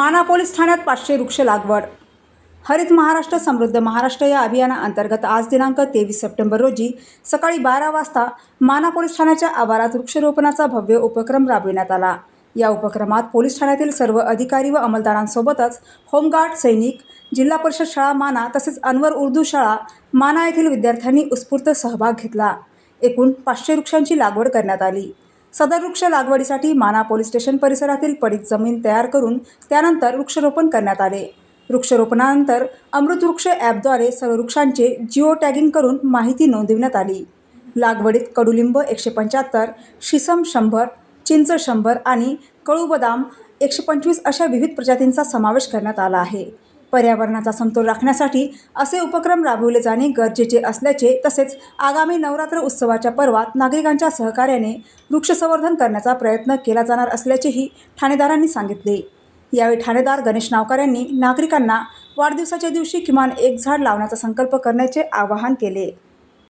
माना पोलीस ठाण्यात पाचशे वृक्ष लागवड. हरित महाराष्ट्र समृद्ध महाराष्ट्र या अभियानाअंतर्गत आज दिनांक तेवीस सप्टेंबर रोजी सकाळी बारा वाजता माना पोलीस ठाण्याच्या आवारात वृक्षरोपणाचा भव्य उपक्रम राबविण्यात आला. या उपक्रमात पोलीस ठाण्यातील सर्व अधिकारी व अंमलदारांसोबतच होमगार्ड सैनिक जिल्हा परिषद शाळा माना तसेच अनवर उर्दू शाळा माना येथील विद्यार्थ्यांनी उत्स्फूर्त सहभाग घेतला. एकूण पाचशे वृक्षांची लागवड करण्यात आली. सदर वृक्ष लागवडीसाठी माना पोलीस स्टेशन परिसरातील पडीत जमीन तयार करून त्यानंतर वृक्षरोपण करण्यात आले. वृक्षरोपणानंतर अमृत वृक्ष ॲपद्वारे सर्व वृक्षांचे जिओ टॅगिंग करून माहिती नोंदविण्यात आली. लागवडीत कडुलिंब एकशे पंच्याहत्तर शिसम शंभर चिंच शंभर आणि कळू बदाम एकशे पंचवीस अशा विविध प्रजातींचा समावेश करण्यात आला आहे. पर्यावरणाचा समतोल राखण्यासाठी असे उपक्रम राबविले जाणे गरजेचे असल्याचे तसेच आगामी नवरात्र उत्सवाच्या पर्वात नागरिकांच्या सहकार्याने वृक्षसंवर्धन करण्याचा प्रयत्न केला जाणार असल्याचेही ठाणेदारांनी सांगितले. यावेळी ठाणेदार गणेश नावकर यांनी नागरिकांना वाढदिवसाच्या दिवशी किमान एक झाड लावण्याचा संकल्प करण्याचे आवाहन केले.